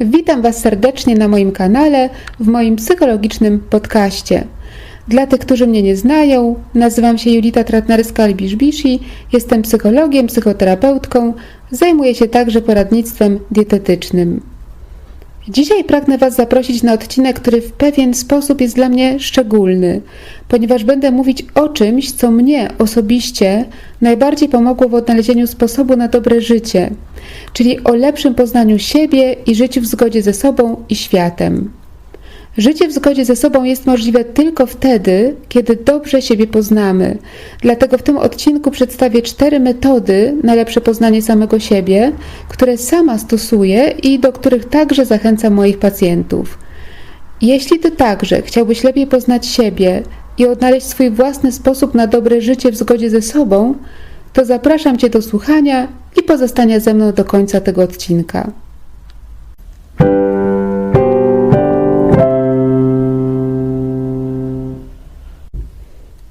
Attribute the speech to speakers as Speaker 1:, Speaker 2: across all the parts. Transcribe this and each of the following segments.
Speaker 1: Witam Was serdecznie na moim kanale, w moim psychologicznym podcaście. Dla tych, którzy mnie nie znają, nazywam się Julita Tratnerska-Albiszbishi, jestem psychologiem, psychoterapeutką, zajmuję się także poradnictwem dietetycznym. Dzisiaj pragnę Was zaprosić na odcinek, który w pewien sposób jest dla mnie szczególny, ponieważ będę mówić o czymś, co mnie osobiście najbardziej pomogło w odnalezieniu sposobu na dobre życie, czyli o lepszym poznaniu siebie i życiu w zgodzie ze sobą i światem. Życie w zgodzie ze sobą jest możliwe tylko wtedy, kiedy dobrze siebie poznamy. Dlatego w tym odcinku przedstawię cztery metody na lepsze poznanie samego siebie, które sama stosuję i do których także zachęcam moich pacjentów. Jeśli Ty także chciałbyś lepiej poznać siebie i odnaleźć swój własny sposób na dobre życie w zgodzie ze sobą, to zapraszam Cię do słuchania i pozostania ze mną do końca tego odcinka.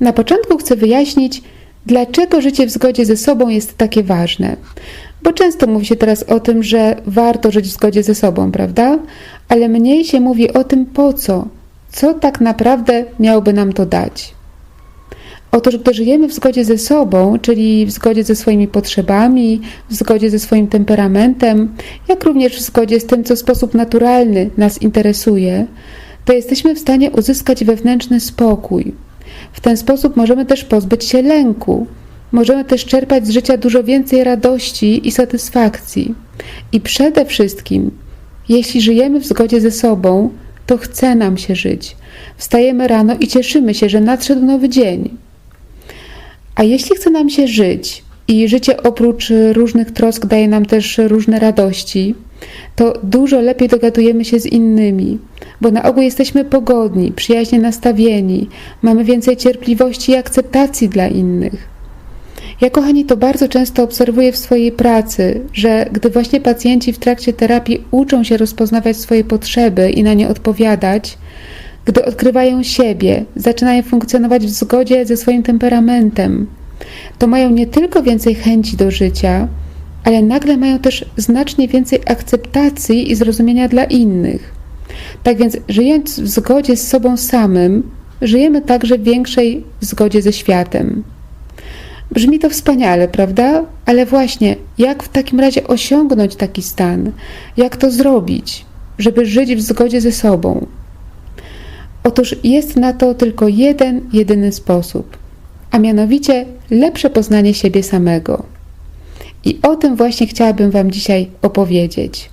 Speaker 1: Na początku chcę wyjaśnić, dlaczego życie w zgodzie ze sobą jest takie ważne. Bo często mówi się teraz o tym, że warto żyć w zgodzie ze sobą, prawda? Ale mniej się mówi o tym, po co, co tak naprawdę miałoby nam to dać. Otóż, gdy żyjemy w zgodzie ze sobą, czyli w zgodzie ze swoimi potrzebami, w zgodzie ze swoim temperamentem, jak również w zgodzie z tym, co w sposób naturalny nas interesuje, to jesteśmy w stanie uzyskać wewnętrzny spokój, w ten sposób możemy też pozbyć się lęku. Możemy też czerpać z życia dużo więcej radości i satysfakcji. I przede wszystkim, jeśli żyjemy w zgodzie ze sobą, to chce nam się żyć. Wstajemy rano i cieszymy się, że nadszedł nowy dzień. A jeśli chce nam się żyć i życie oprócz różnych trosk daje nam też różne radości, to dużo lepiej dogadujemy się z innymi, bo na ogół jesteśmy pogodni, przyjaźnie nastawieni, mamy więcej cierpliwości i akceptacji dla innych. Ja, kochani, to bardzo często obserwuję w swojej pracy, że gdy właśnie pacjenci w trakcie terapii uczą się rozpoznawać swoje potrzeby i na nie odpowiadać, gdy odkrywają siebie, zaczynają funkcjonować w zgodzie ze swoim temperamentem, to mają nie tylko więcej chęci do życia, ale nagle mają też znacznie więcej akceptacji i zrozumienia dla innych. Tak więc, żyjąc w zgodzie z sobą samym, żyjemy także w większej zgodzie ze światem. Brzmi to wspaniale, prawda? Ale właśnie, jak w takim razie osiągnąć taki stan? Jak to zrobić, żeby żyć w zgodzie ze sobą? Otóż jest na to tylko jeden, jedyny sposób, a mianowicie lepsze poznanie siebie samego. I o tym właśnie chciałabym Wam dzisiaj opowiedzieć.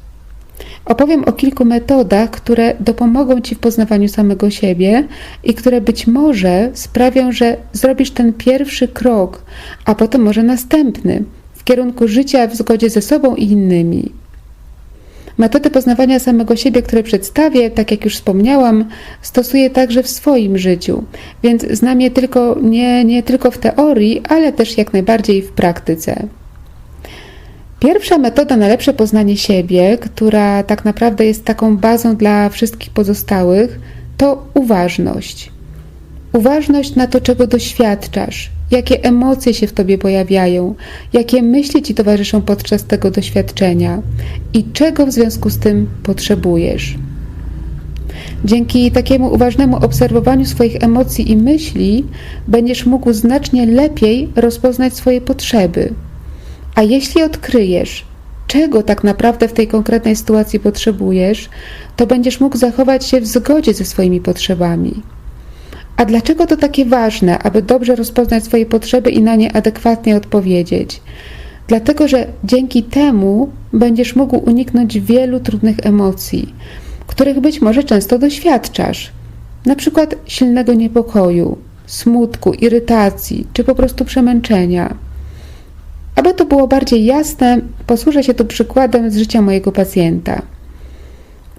Speaker 1: Opowiem o kilku metodach, które dopomogą Ci w poznawaniu samego siebie i które być może sprawią, że zrobisz ten pierwszy krok, a potem może następny w kierunku życia w zgodzie ze sobą i innymi. Metody poznawania samego siebie, które przedstawię, tak jak już wspomniałam, stosuję także w swoim życiu, więc znam je tylko, nie, nie tylko w teorii, ale też jak najbardziej w praktyce. Pierwsza metoda na lepsze poznanie siebie, która tak naprawdę jest taką bazą dla wszystkich pozostałych, to uważność. Uważność na to, czego doświadczasz, jakie emocje się w tobie pojawiają, jakie myśli ci towarzyszą podczas tego doświadczenia i czego w związku z tym potrzebujesz. Dzięki takiemu uważnemu obserwowaniu swoich emocji i myśli będziesz mógł znacznie lepiej rozpoznać swoje potrzeby a jeśli odkryjesz, czego tak naprawdę w tej konkretnej sytuacji potrzebujesz, to będziesz mógł zachować się w zgodzie ze swoimi potrzebami. A dlaczego to takie ważne, aby dobrze rozpoznać swoje potrzeby i na nie adekwatnie odpowiedzieć? Dlatego, że dzięki temu będziesz mógł uniknąć wielu trudnych emocji, których być może często doświadczasz, na przykład silnego niepokoju, smutku, irytacji czy po prostu przemęczenia. Aby to było bardziej jasne, posłużę się tu przykładem z życia mojego pacjenta.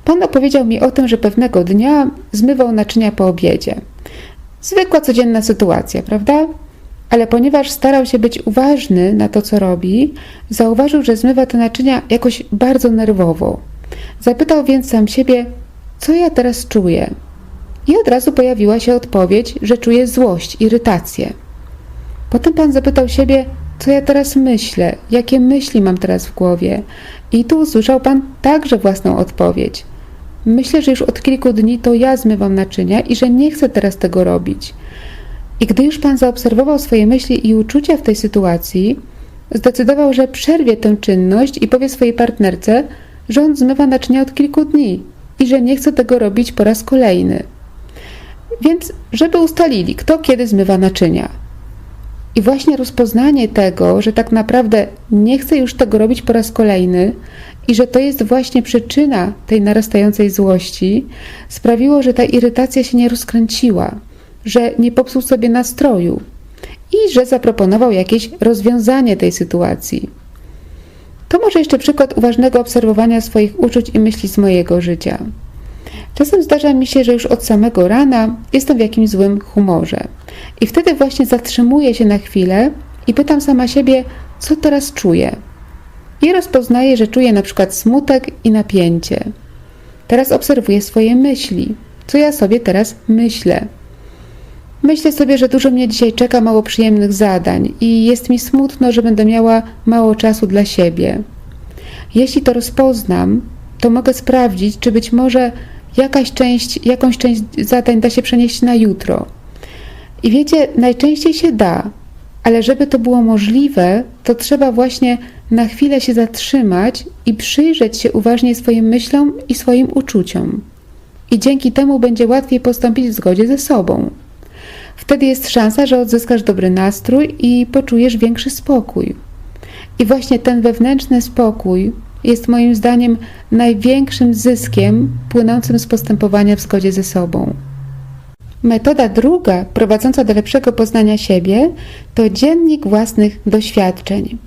Speaker 1: Pan opowiedział mi o tym, że pewnego dnia zmywał naczynia po obiedzie. Zwykła codzienna sytuacja, prawda? Ale ponieważ starał się być uważny na to, co robi, zauważył, że zmywa te naczynia jakoś bardzo nerwowo. Zapytał więc sam siebie, co ja teraz czuję? I od razu pojawiła się odpowiedź, że czuje złość, irytację. Potem pan zapytał siebie, co ja teraz myślę, jakie myśli mam teraz w głowie. I tu usłyszał Pan także własną odpowiedź. Myślę, że już od kilku dni to ja zmywam naczynia i że nie chcę teraz tego robić. I gdy już Pan zaobserwował swoje myśli i uczucia w tej sytuacji, zdecydował, że przerwie tę czynność i powie swojej partnerce, że on zmywa naczynia od kilku dni i że nie chce tego robić po raz kolejny. Więc, żeby ustalili, kto kiedy zmywa naczynia. I właśnie rozpoznanie tego, że tak naprawdę nie chce już tego robić po raz kolejny i że to jest właśnie przyczyna tej narastającej złości, sprawiło, że ta irytacja się nie rozkręciła, że nie popsuł sobie nastroju i że zaproponował jakieś rozwiązanie tej sytuacji. To może jeszcze przykład uważnego obserwowania swoich uczuć i myśli z mojego życia. Czasem zdarza mi się, że już od samego rana jestem w jakimś złym humorze. I wtedy właśnie zatrzymuję się na chwilę i pytam sama siebie, co teraz czuję. I rozpoznaję, że czuję na przykład smutek i napięcie. Teraz obserwuję swoje myśli. Co ja sobie teraz myślę? Myślę sobie, że dużo mnie dzisiaj czeka mało przyjemnych zadań i jest mi smutno, że będę miała mało czasu dla siebie. Jeśli to rozpoznam, to mogę sprawdzić, czy być może jakaś część, jakąś część zadań da się przenieść na jutro. I wiecie, najczęściej się da, ale żeby to było możliwe, to trzeba właśnie na chwilę się zatrzymać i przyjrzeć się uważnie swoim myślom i swoim uczuciom. I dzięki temu będzie łatwiej postąpić w zgodzie ze sobą. Wtedy jest szansa, że odzyskasz dobry nastrój i poczujesz większy spokój. I właśnie ten wewnętrzny spokój jest moim zdaniem największym zyskiem płynącym z postępowania w zgodzie ze sobą. Metoda druga, prowadząca do lepszego poznania siebie, to dziennik własnych doświadczeń.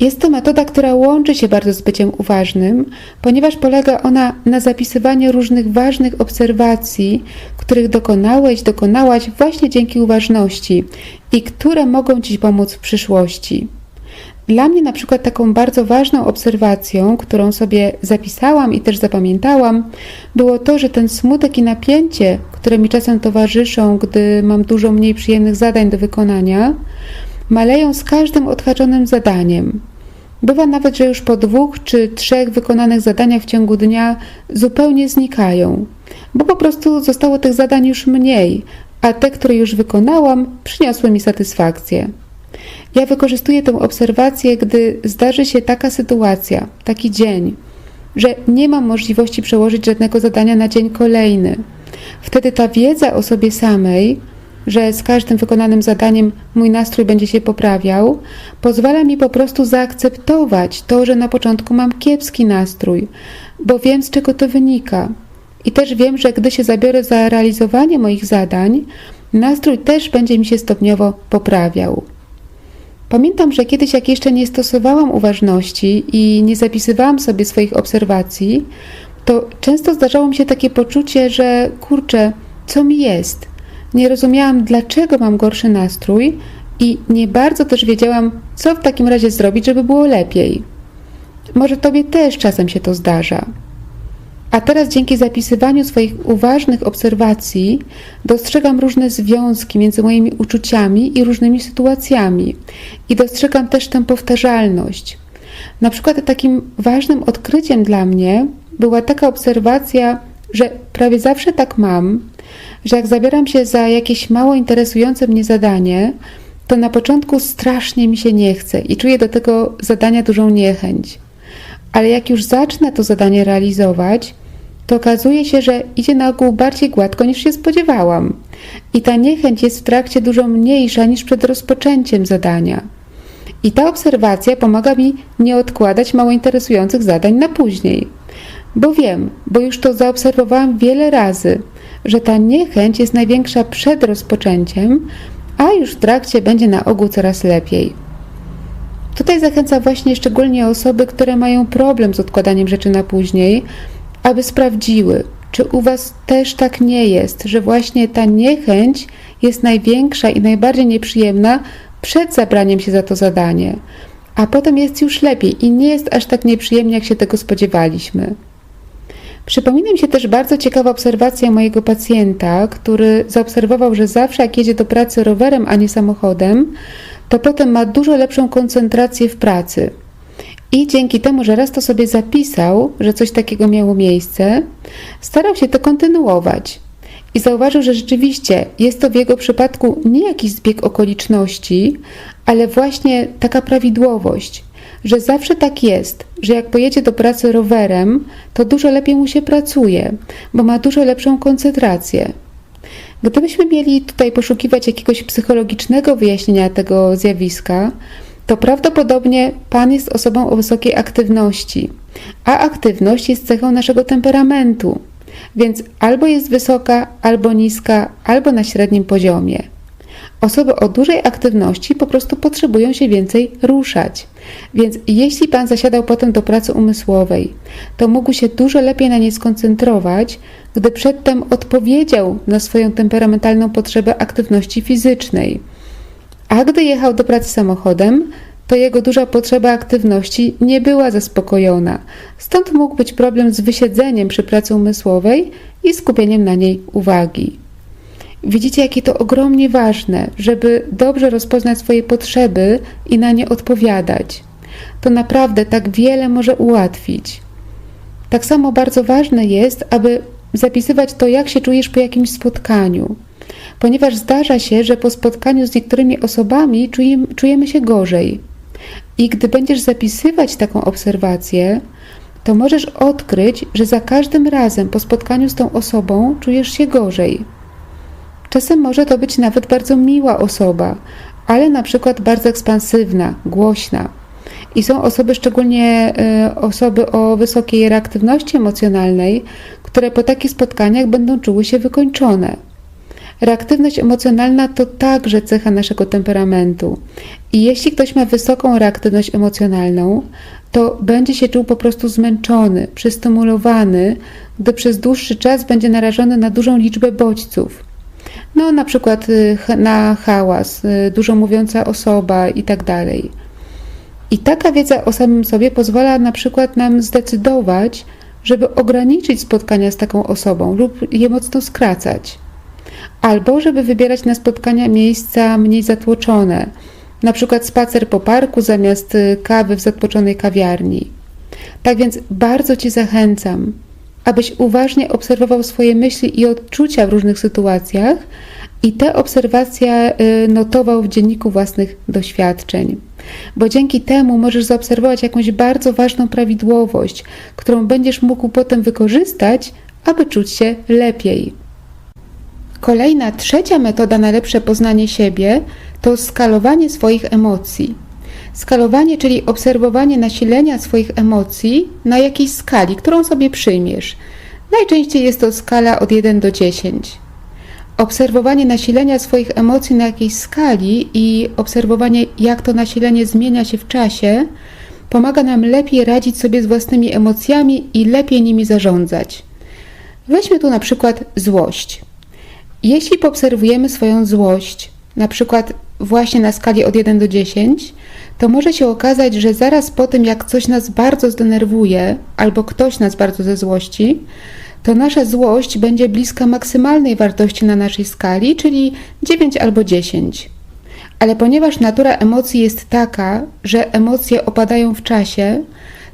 Speaker 1: Jest to metoda, która łączy się bardzo z byciem uważnym, ponieważ polega ona na zapisywaniu różnych ważnych obserwacji, których dokonałeś, dokonałaś właśnie dzięki uważności i które mogą Ci pomóc w przyszłości. Dla mnie na przykład taką bardzo ważną obserwacją, którą sobie zapisałam i też zapamiętałam, było to, że ten smutek i napięcie, które mi czasem towarzyszą, gdy mam dużo mniej przyjemnych zadań do wykonania, maleją z każdym odhaczonym zadaniem. Bywa nawet, że już po dwóch czy trzech wykonanych zadaniach w ciągu dnia zupełnie znikają, bo po prostu zostało tych zadań już mniej, a te, które już wykonałam, przyniosły mi satysfakcję. Ja wykorzystuję tę obserwację, gdy zdarzy się taka sytuacja, taki dzień, że nie mam możliwości przełożyć żadnego zadania na dzień kolejny. Wtedy ta wiedza o sobie samej, że z każdym wykonanym zadaniem mój nastrój będzie się poprawiał, pozwala mi po prostu zaakceptować to, że na początku mam kiepski nastrój, bo wiem z czego to wynika. I też wiem, że gdy się zabiorę za realizowanie moich zadań, nastrój też będzie mi się stopniowo poprawiał. Pamiętam, że kiedyś, jak jeszcze nie stosowałam uważności i nie zapisywałam sobie swoich obserwacji, to często zdarzało mi się takie poczucie, że kurczę, co mi jest? Nie rozumiałam, dlaczego mam gorszy nastrój i nie bardzo też wiedziałam, co w takim razie zrobić, żeby było lepiej. Może Tobie też czasem się to zdarza. A teraz dzięki zapisywaniu swoich uważnych obserwacji dostrzegam różne związki między moimi uczuciami i różnymi sytuacjami i dostrzegam też tę powtarzalność. Na przykład takim ważnym odkryciem dla mnie była taka obserwacja, że prawie zawsze tak mam, że jak zabieram się za jakieś mało interesujące mnie zadanie, to na początku strasznie mi się nie chce i czuję do tego zadania dużą niechęć. Ale jak już zacznę to zadanie realizować, to okazuje się, że idzie na ogół bardziej gładko niż się spodziewałam. I ta niechęć jest w trakcie dużo mniejsza niż przed rozpoczęciem zadania. I ta obserwacja pomaga mi nie odkładać mało interesujących zadań na później. Bo wiem, bo już to zaobserwowałam wiele razy, że ta niechęć jest największa przed rozpoczęciem, a już w trakcie będzie na ogół coraz lepiej. Tutaj zachęcam właśnie szczególnie osoby, które mają problem z odkładaniem rzeczy na później, aby sprawdziły, czy u Was też tak nie jest, że właśnie ta niechęć jest największa i najbardziej nieprzyjemna przed zabraniem się za to zadanie, a potem jest już lepiej i nie jest aż tak nieprzyjemnie, jak się tego spodziewaliśmy. Przypomina mi się też bardzo ciekawa obserwacja mojego pacjenta, który zaobserwował, że zawsze jak jedzie do pracy rowerem, a nie samochodem, to potem ma dużo lepszą koncentrację w pracy. I dzięki temu, że raz to sobie zapisał, że coś takiego miało miejsce, starał się to kontynuować. I zauważył, że rzeczywiście jest to w jego przypadku nie jakiś zbieg okoliczności, ale właśnie taka prawidłowość, że zawsze tak jest, że jak pojedzie do pracy rowerem, to dużo lepiej mu się pracuje, bo ma dużo lepszą koncentrację. Gdybyśmy mieli tutaj poszukiwać jakiegoś psychologicznego wyjaśnienia tego zjawiska, to prawdopodobnie Pan jest osobą o wysokiej aktywności, a aktywność jest cechą naszego temperamentu, więc albo jest wysoka, albo niska, albo na średnim poziomie. Osoby o dużej aktywności po prostu potrzebują się więcej ruszać. Więc jeśli Pan zasiadał potem do pracy umysłowej, to mógł się dużo lepiej na niej skoncentrować, gdy przedtem odpowiedział na swoją temperamentalną potrzebę aktywności fizycznej. A gdy jechał do pracy samochodem, to jego duża potrzeba aktywności nie była zaspokojona. Stąd mógł być problem z wysiedzeniem przy pracy umysłowej i skupieniem na niej uwagi. Widzicie, jakie to ogromnie ważne, żeby dobrze rozpoznać swoje potrzeby i na nie odpowiadać. To naprawdę tak wiele może ułatwić. Tak samo bardzo ważne jest, aby zapisywać to, jak się czujesz po jakimś spotkaniu, ponieważ zdarza się, że po spotkaniu z niektórymi osobami czujemy się gorzej. I gdy będziesz zapisywać taką obserwację, to możesz odkryć, że za każdym razem po spotkaniu z tą osobą czujesz się gorzej. Czasem może to być nawet bardzo miła osoba, ale na przykład bardzo ekspansywna, głośna. I są osoby, szczególnie y, osoby o wysokiej reaktywności emocjonalnej, które po takich spotkaniach będą czuły się wykończone. Reaktywność emocjonalna to także cecha naszego temperamentu. I jeśli ktoś ma wysoką reaktywność emocjonalną, to będzie się czuł po prostu zmęczony, przystymulowany, gdy przez dłuższy czas będzie narażony na dużą liczbę bodźców. No, na przykład y, na hałas, y, dużo mówiąca osoba i tak. I taka wiedza o samym sobie pozwala na przykład nam zdecydować, żeby ograniczyć spotkania z taką osobą lub je mocno skracać. Albo żeby wybierać na spotkania miejsca mniej zatłoczone, na przykład spacer po parku zamiast y, kawy w zatłoczonej kawiarni. Tak więc bardzo Ci zachęcam, abyś uważnie obserwował swoje myśli i odczucia w różnych sytuacjach i te obserwacje y, notował w dzienniku własnych doświadczeń. Bo dzięki temu możesz zaobserwować jakąś bardzo ważną prawidłowość, którą będziesz mógł potem wykorzystać, aby czuć się lepiej. Kolejna, trzecia metoda na lepsze poznanie siebie to skalowanie swoich emocji. Skalowanie, czyli obserwowanie nasilenia swoich emocji na jakiejś skali, którą sobie przyjmiesz. Najczęściej jest to skala od 1 do 10. Obserwowanie nasilenia swoich emocji na jakiejś skali i obserwowanie, jak to nasilenie zmienia się w czasie, pomaga nam lepiej radzić sobie z własnymi emocjami i lepiej nimi zarządzać. Weźmy tu na przykład złość. Jeśli poobserwujemy swoją złość, na przykład właśnie na skali od 1 do 10, to może się okazać, że zaraz po tym, jak coś nas bardzo zdenerwuje, albo ktoś nas bardzo ze złości, to nasza złość będzie bliska maksymalnej wartości na naszej skali, czyli 9 albo 10. Ale ponieważ natura emocji jest taka, że emocje opadają w czasie,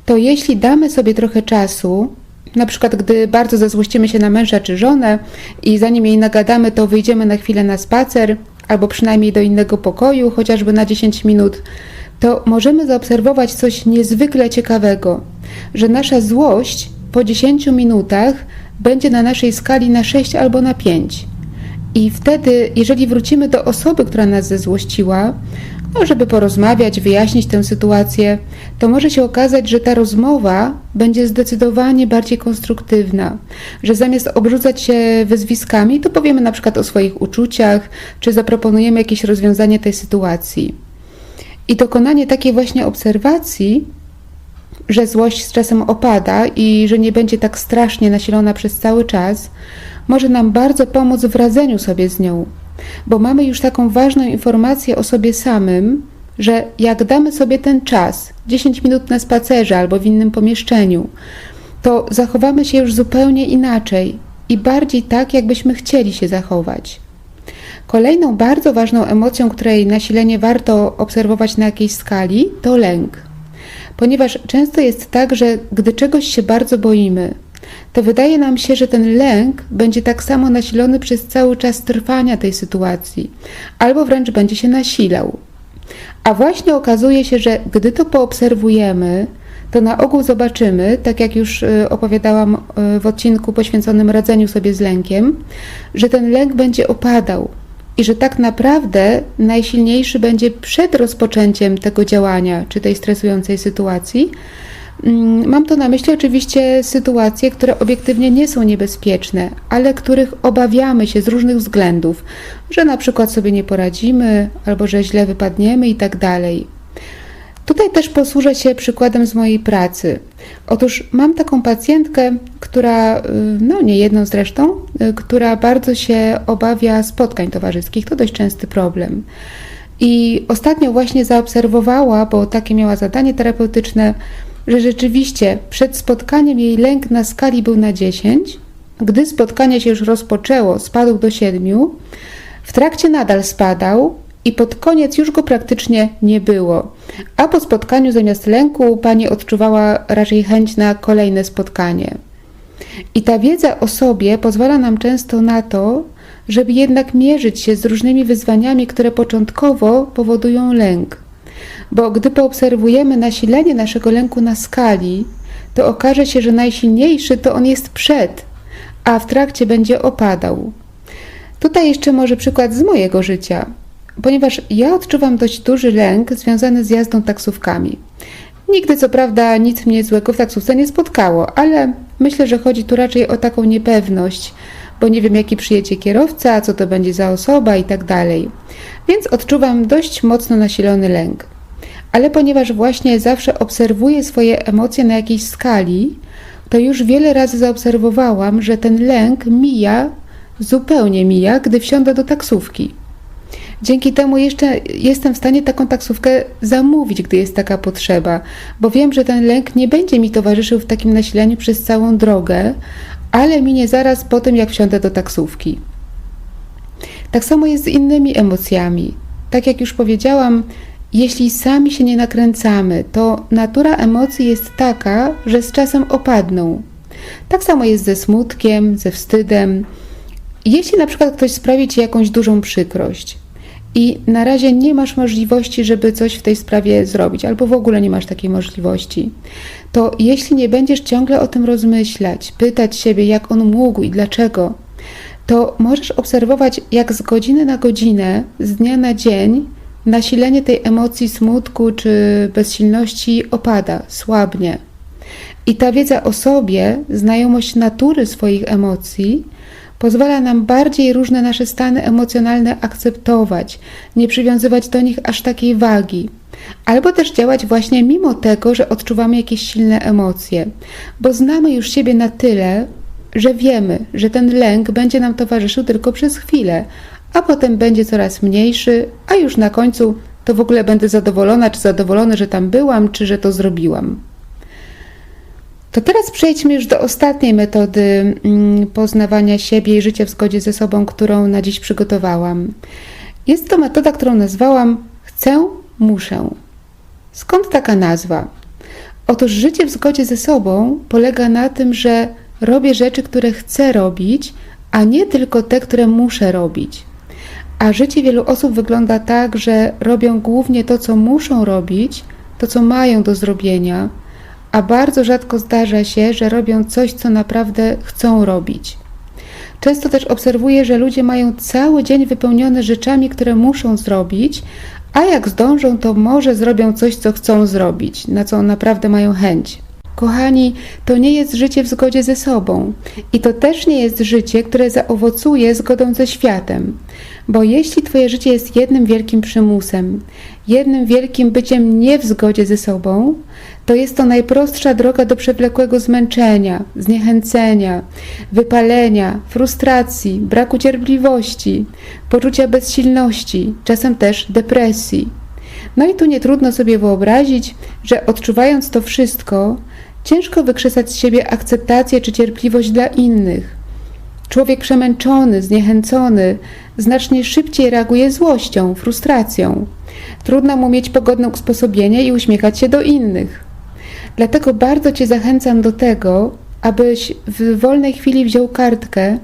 Speaker 1: to jeśli damy sobie trochę czasu, na przykład gdy bardzo zazłościmy się na męża czy żonę i zanim jej nagadamy, to wyjdziemy na chwilę na spacer albo przynajmniej do innego pokoju, chociażby na 10 minut, to możemy zaobserwować coś niezwykle ciekawego, że nasza złość po 10 minutach będzie na naszej skali na 6 albo na 5. I wtedy, jeżeli wrócimy do osoby, która nas zezłościła, żeby porozmawiać, wyjaśnić tę sytuację, to może się okazać, że ta rozmowa będzie zdecydowanie bardziej konstruktywna, że zamiast obrzucać się wyzwiskami, to powiemy na przykład o swoich uczuciach, czy zaproponujemy jakieś rozwiązanie tej sytuacji. I dokonanie takiej właśnie obserwacji, że złość z czasem opada i że nie będzie tak strasznie nasilona przez cały czas, może nam bardzo pomóc w radzeniu sobie z nią, bo mamy już taką ważną informację o sobie samym, że jak damy sobie ten czas, 10 minut na spacerze albo w innym pomieszczeniu, to zachowamy się już zupełnie inaczej i bardziej tak, jakbyśmy chcieli się zachować. Kolejną bardzo ważną emocją, której nasilenie warto obserwować na jakiejś skali, to lęk. Ponieważ często jest tak, że gdy czegoś się bardzo boimy, to wydaje nam się, że ten lęk będzie tak samo nasilony przez cały czas trwania tej sytuacji, albo wręcz będzie się nasilał. A właśnie okazuje się, że gdy to poobserwujemy, to na ogół zobaczymy, tak jak już y, opowiadałam y, w odcinku poświęconym radzeniu sobie z lękiem, że ten lęk będzie opadał i że tak naprawdę najsilniejszy będzie przed rozpoczęciem tego działania czy tej stresującej sytuacji. Mm, mam to na myśli oczywiście sytuacje, które obiektywnie nie są niebezpieczne, ale których obawiamy się z różnych względów, że na przykład sobie nie poradzimy, albo że źle wypadniemy i tak dalej. Tutaj też posłużę się przykładem z mojej pracy. Otóż mam taką pacjentkę, która, y, no nie jedną zresztą, y, która bardzo się obawia spotkań towarzyskich. To dość częsty problem. I ostatnio właśnie zaobserwowała, bo takie miała zadanie terapeutyczne, że rzeczywiście przed spotkaniem jej lęk na skali był na 10, gdy spotkanie się już rozpoczęło, spadł do 7, w trakcie nadal spadał, i pod koniec już go praktycznie nie było. A po spotkaniu zamiast lęku pani odczuwała raczej chęć na kolejne spotkanie. I ta wiedza o sobie pozwala nam często na to, żeby jednak mierzyć się z różnymi wyzwaniami, które początkowo powodują lęk. Bo gdy poobserwujemy nasilenie naszego lęku na skali, to okaże się, że najsilniejszy to on jest przed, a w trakcie będzie opadał. Tutaj jeszcze może przykład z mojego życia ponieważ ja odczuwam dość duży lęk związany z jazdą taksówkami. Nigdy co prawda nic mnie złego w taksówce nie spotkało, ale myślę, że chodzi tu raczej o taką niepewność, bo nie wiem jaki przyjedzie kierowca, co to będzie za osoba i tak dalej. Więc odczuwam dość mocno nasilony lęk. Ale ponieważ właśnie zawsze obserwuję swoje emocje na jakiejś skali, to już wiele razy zaobserwowałam, że ten lęk mija, zupełnie mija, gdy wsiądę do taksówki. Dzięki temu jeszcze jestem w stanie taką taksówkę zamówić, gdy jest taka potrzeba, bo wiem, że ten lęk nie będzie mi towarzyszył w takim nasileniu przez całą drogę, ale minie zaraz po tym, jak wsiądę do taksówki. Tak samo jest z innymi emocjami. Tak jak już powiedziałam, jeśli sami się nie nakręcamy, to natura emocji jest taka, że z czasem opadną. Tak samo jest ze smutkiem, ze wstydem. Jeśli na przykład ktoś sprawi ci jakąś dużą przykrość, i na razie nie masz możliwości, żeby coś w tej sprawie zrobić, albo w ogóle nie masz takiej możliwości, to jeśli nie będziesz ciągle o tym rozmyślać, pytać siebie, jak on mógł i dlaczego, to możesz obserwować, jak z godziny na godzinę, z dnia na dzień, nasilenie tej emocji smutku czy bezsilności opada, słabnie. I ta wiedza o sobie, znajomość natury swoich emocji, pozwala nam bardziej różne nasze stany emocjonalne akceptować, nie przywiązywać do nich aż takiej wagi. Albo też działać właśnie mimo tego, że odczuwamy jakieś silne emocje, bo znamy już siebie na tyle, że wiemy, że ten lęk będzie nam towarzyszył tylko przez chwilę, a potem będzie coraz mniejszy, a już na końcu to w ogóle będę zadowolona czy zadowolony, że tam byłam, czy że to zrobiłam. To teraz przejdźmy już do ostatniej metody mm, poznawania siebie i życia w zgodzie ze sobą, którą na dziś przygotowałam. Jest to metoda, którą nazwałam Chcę, muszę. Skąd taka nazwa? Otóż życie w zgodzie ze sobą polega na tym, że robię rzeczy, które chcę robić, a nie tylko te, które muszę robić. A życie wielu osób wygląda tak, że robią głównie to, co muszą robić, to, co mają do zrobienia a bardzo rzadko zdarza się, że robią coś, co naprawdę chcą robić. Często też obserwuję, że ludzie mają cały dzień wypełniony rzeczami, które muszą zrobić, a jak zdążą, to może zrobią coś, co chcą zrobić, na co naprawdę mają chęć. Kochani, to nie jest życie w zgodzie ze sobą i to też nie jest życie, które zaowocuje zgodą ze światem. Bo jeśli Twoje życie jest jednym wielkim przymusem, jednym wielkim byciem nie w zgodzie ze sobą, to jest to najprostsza droga do przewlekłego zmęczenia, zniechęcenia, wypalenia, frustracji, braku cierpliwości, poczucia bezsilności, czasem też depresji. No i tu nie trudno sobie wyobrazić, że odczuwając to wszystko, ciężko wykrzesać z siebie akceptację czy cierpliwość dla innych. Człowiek przemęczony, zniechęcony znacznie szybciej reaguje złością, frustracją. Trudno mu mieć pogodne usposobienie i uśmiechać się do innych. Dlatego bardzo Cię zachęcam do tego, abyś w wolnej chwili wziął kartkę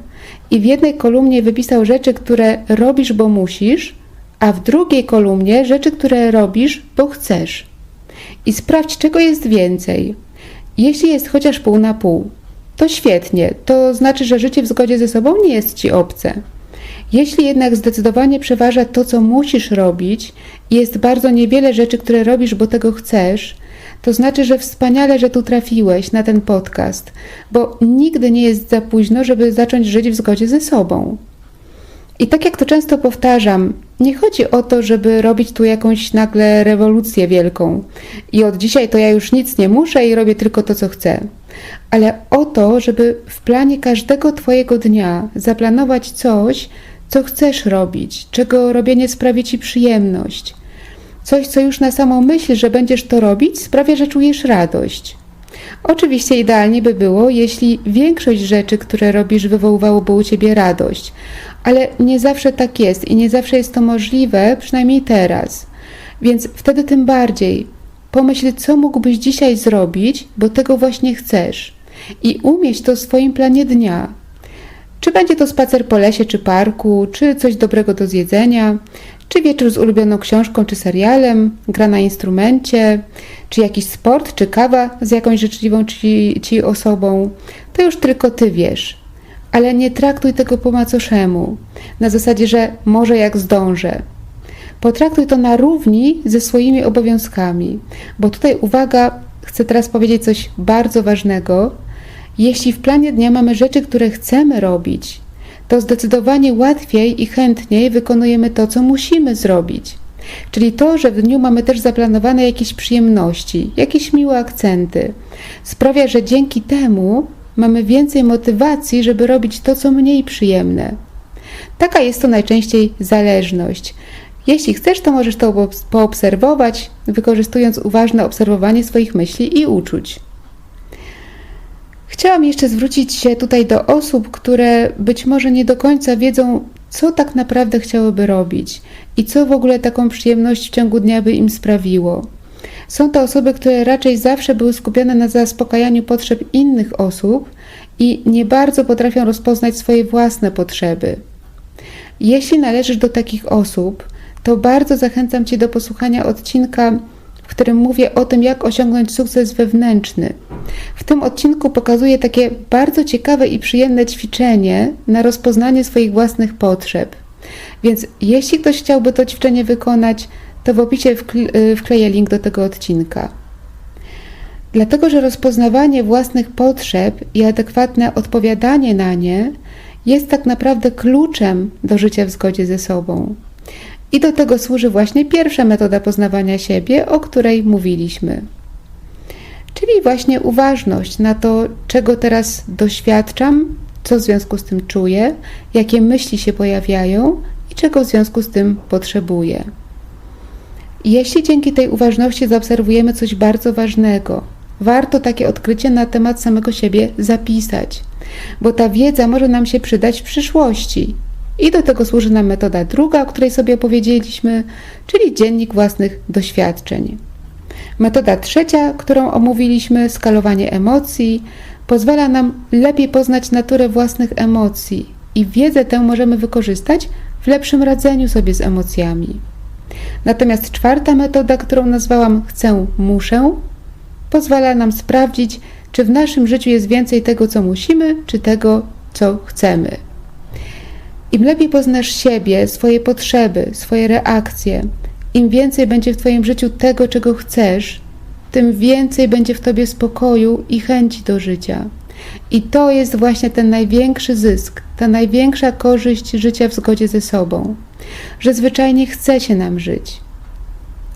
Speaker 1: i w jednej kolumnie wypisał rzeczy, które robisz, bo musisz, a w drugiej kolumnie rzeczy, które robisz, bo chcesz. I sprawdź, czego jest więcej. Jeśli jest chociaż pół na pół, to świetnie, to znaczy, że życie w zgodzie ze sobą nie jest ci obce. Jeśli jednak zdecydowanie przeważa to, co musisz robić, i jest bardzo niewiele rzeczy, które robisz, bo tego chcesz, to znaczy, że wspaniale, że tu trafiłeś na ten podcast, bo nigdy nie jest za późno, żeby zacząć żyć w zgodzie ze sobą. I tak jak to często powtarzam, nie chodzi o to, żeby robić tu jakąś nagle rewolucję wielką i od dzisiaj to ja już nic nie muszę i robię tylko to, co chcę, ale o to, żeby w planie każdego Twojego dnia zaplanować coś, co chcesz robić, czego robienie sprawi Ci przyjemność. Coś, co już na samą myśl, że będziesz to robić, sprawia, że czujesz radość. Oczywiście idealnie by było, jeśli większość rzeczy, które robisz, wywoływałoby u ciebie radość, ale nie zawsze tak jest i nie zawsze jest to możliwe, przynajmniej teraz. Więc wtedy tym bardziej pomyśl, co mógłbyś dzisiaj zrobić, bo tego właśnie chcesz i umieść to w swoim planie dnia. Czy będzie to spacer po lesie czy parku, czy coś dobrego do zjedzenia, czy wieczór z ulubioną książką czy serialem, gra na instrumencie, czy jakiś sport, czy kawa z jakąś życzliwą ci, ci osobą, to już tylko ty wiesz. Ale nie traktuj tego po macoszemu, na zasadzie, że może jak zdążę. Potraktuj to na równi ze swoimi obowiązkami, bo tutaj uwaga, chcę teraz powiedzieć coś bardzo ważnego. Jeśli w planie dnia mamy rzeczy, które chcemy robić, to zdecydowanie łatwiej i chętniej wykonujemy to, co musimy zrobić. Czyli to, że w dniu mamy też zaplanowane jakieś przyjemności, jakieś miłe akcenty, sprawia, że dzięki temu mamy więcej motywacji, żeby robić to, co mniej przyjemne. Taka jest to najczęściej zależność. Jeśli chcesz, to możesz to poobserwować, wykorzystując uważne obserwowanie swoich myśli i uczuć. Chciałam jeszcze zwrócić się tutaj do osób, które być może nie do końca wiedzą, co tak naprawdę chciałyby robić i co w ogóle taką przyjemność w ciągu dnia by im sprawiło. Są to osoby, które raczej zawsze były skupione na zaspokajaniu potrzeb innych osób i nie bardzo potrafią rozpoznać swoje własne potrzeby. Jeśli należysz do takich osób, to bardzo zachęcam Cię do posłuchania odcinka w którym mówię o tym, jak osiągnąć sukces wewnętrzny. W tym odcinku pokazuję takie bardzo ciekawe i przyjemne ćwiczenie na rozpoznanie swoich własnych potrzeb. Więc jeśli ktoś chciałby to ćwiczenie wykonać, to w opisie y, wkleję link do tego odcinka. Dlatego, że rozpoznawanie własnych potrzeb i adekwatne odpowiadanie na nie jest tak naprawdę kluczem do życia w zgodzie ze sobą. I do tego służy właśnie pierwsza metoda poznawania siebie, o której mówiliśmy. Czyli właśnie uważność na to, czego teraz doświadczam, co w związku z tym czuję, jakie myśli się pojawiają i czego w związku z tym potrzebuję. Jeśli dzięki tej uważności zaobserwujemy coś bardzo ważnego, warto takie odkrycie na temat samego siebie zapisać, bo ta wiedza może nam się przydać w przyszłości, i do tego służy nam metoda druga, o której sobie opowiedzieliśmy, czyli dziennik własnych doświadczeń. Metoda trzecia, którą omówiliśmy, skalowanie emocji, pozwala nam lepiej poznać naturę własnych emocji i wiedzę tę możemy wykorzystać w lepszym radzeniu sobie z emocjami. Natomiast czwarta metoda, którą nazwałam chcę, muszę, pozwala nam sprawdzić, czy w naszym życiu jest więcej tego, co musimy, czy tego, co chcemy. Im lepiej poznasz siebie, swoje potrzeby, swoje reakcje, im więcej będzie w Twoim życiu tego, czego chcesz, tym więcej będzie w Tobie spokoju i chęci do życia. I to jest właśnie ten największy zysk, ta największa korzyść życia w zgodzie ze sobą, że zwyczajnie chce się nam żyć.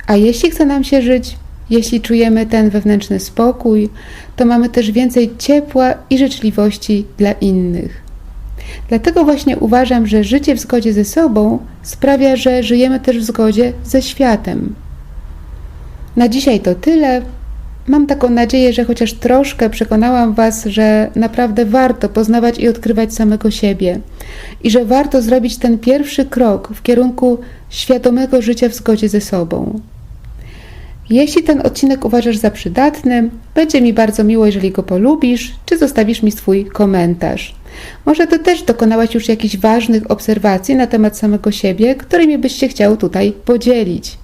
Speaker 1: A jeśli chce nam się żyć, jeśli czujemy ten wewnętrzny spokój, to mamy też więcej ciepła i życzliwości dla innych. Dlatego właśnie uważam, że życie w zgodzie ze sobą sprawia, że żyjemy też w zgodzie ze światem. Na dzisiaj to tyle. mam taką nadzieję, że chociaż troszkę przekonałam Was, że naprawdę warto poznawać i odkrywać samego siebie i że warto zrobić ten pierwszy krok w kierunku świadomego życia w zgodzie ze sobą. Jeśli ten odcinek uważasz za przydatny, będzie mi bardzo miło, jeżeli go polubisz, czy zostawisz mi swój komentarz. Może ty też dokonałaś już jakichś ważnych obserwacji na temat samego siebie, którymi byś się chciał tutaj podzielić.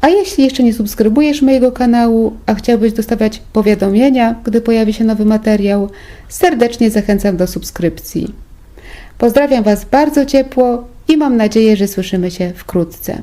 Speaker 1: A jeśli jeszcze nie subskrybujesz mojego kanału, a chciałbyś dostawać powiadomienia, gdy pojawi się nowy materiał, serdecznie zachęcam do subskrypcji. Pozdrawiam Was bardzo ciepło i mam nadzieję, że słyszymy się wkrótce.